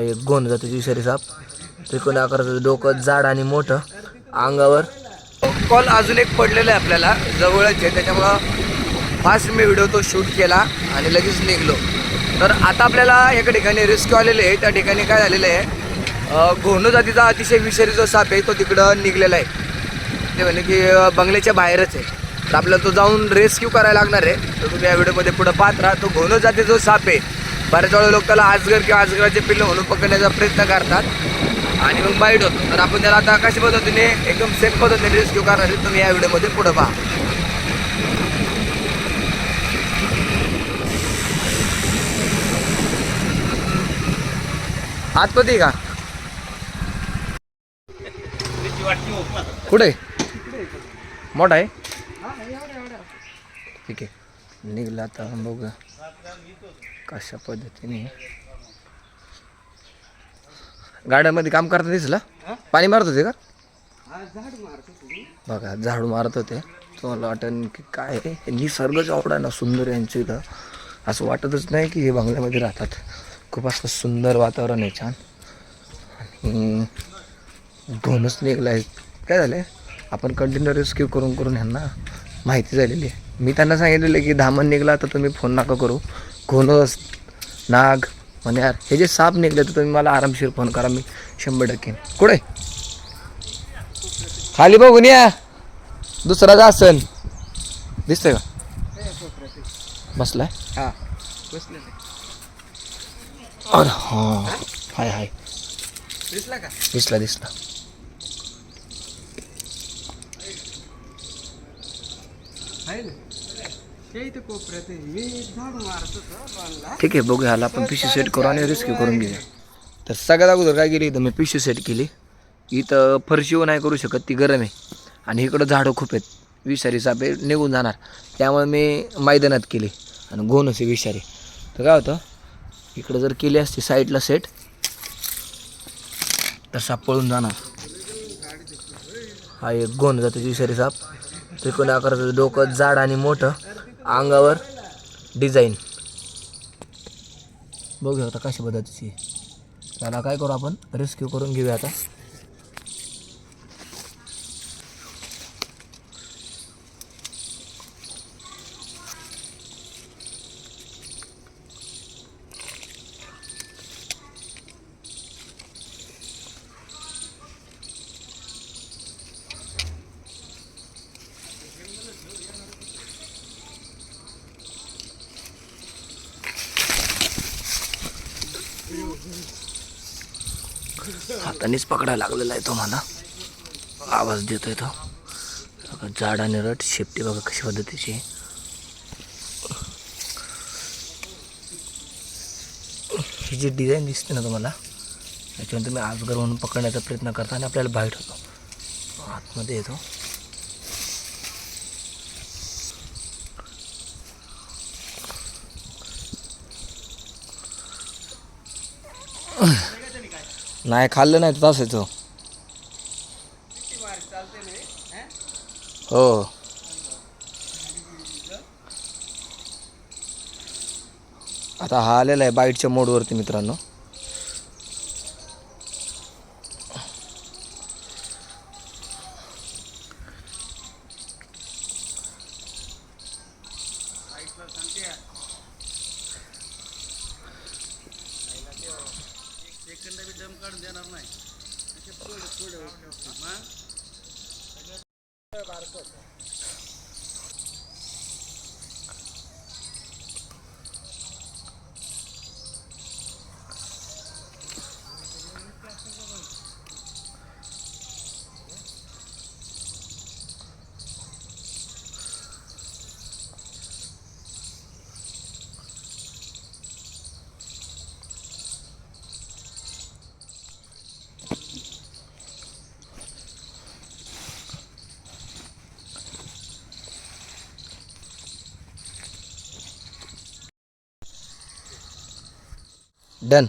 एक गोंद जातो विषारी साप त्रिकोण आकाराचं डोकं जाड आणि मोठं. अंगावर. कॉल अजून एक पडलेला आहे आपल्याला जवळच आहे. त्याच्यामुळं फास्ट मी व्हिडिओ तो शूट केला आणि लगेच निघलो. तर आता आपल्याला एका ठिकाणी रेस्क्यू आलेले आहे. त्या ठिकाणी काय झालेलं आहे घोणू जातीचा अतिशय विषारी जो साप आहे तो तिकडं निघलेला आहे. ते म्हणजे की बंगल्याच्या बाहेरच आहे. तर आपल्याला तो जाऊन रेस्क्यू करायला लागणार आहे. तर तुम्ही या व्हिडिओमध्ये पुढं पाहत राहा. तो घोणू जाते जो साप आहे बऱ्याच वेळा लोक त्याला आजगर किंवा आजगराचे पिल्लं म्हणून पकडण्याचा प्रयत्न करतात. आणि मग बाईट होतो. तर आपण त्याला आता कशा पद्धतीने एकदम सेफ पद्धतीने रेस्क्यू करणार आहे तुम्ही या व्हिडिओमध्ये पुढं पहा. आतमध्ये का? कुठे? मोठा आहे? ठीक आहे. निघला आता बघूया कशा पद्धतीने. गाड्यामध्ये काम करता दिसला? पाणी मारत होते का? बघा झाडू मारत होते. तुम्हाला वाटेल की काय निसर्गच आवडा ना सुंदर यांच्या इथं. असं वाटतच नाही की हे बंगल्यामध्ये राहतात. खूप असं सुंदर वातावरण आहे छान. आणि दोनच निघला आहे काय झालं आहे आपण कंटिन्यू रेस्क्यू करून करून ह्यांना माहिती झालेली आहे. मी त्यांना सांगितलेलं की धामण निघला तर तुम्ही फोन नका करू. घोणस नाग म्हणजे यार हे जे साप निघले तर तुम्ही मला आरामशीर फोन करा मी शंभर टक्के. कुठे? खाली बघून या. दुसरा असन दिसतंय का? बसलाय? हा बसले अरे हां हाय हाय. दिसला का? दिसला दिसला. आहे ना? ठीक आहे बघूया ह्याला आपण पिशी सेट करू आणि रेस्क्यू करून घेऊया. तर सगळ्यात अगोदर काय केली इथं? मी पिशवी सेट केली. इथं फरशीव नाही करू शकत ती गरम आहे. आणि इकडं झाडं खूप आहेत. विषारी सापे निघून जाणार. त्यामुळे मी मैदानात केली. आणि गोन असे विषारी. तर काय होतं? इकडं जर केली असती साईडला सेट तर साप पळून जाणार. हा एक गोंद जातो विषारी साप. त्रिकोण आकाराचं डोकं जाड आणि मोठं. अंगावर डिझाईन. बघूया आता कशा पद्धतीची त्याला काय करू आपण? रेस्क्यू करून घेऊया आता. हातानेच पकडायला लागलेला आहे तो मला आवाज देतोय तो. जाड आणि रट शेपटी बघा कशी पद्धतीची. ही जी डिझाईन दिसते ना तुम्हाला याच्यावर तुम्ही आजगर म्हणून पकडण्याचा प्रयत्न करता आणि आपल्याला बाहेर होतो आतमध्ये येतो. नाही खाल्लं नाही तर तसंच हो. हो आता हा आलेला आहे बाईटच्या मोडवरती मित्रांनो सेकंदा बी दम काढून देणार नाही पुढे पुढे मग ডান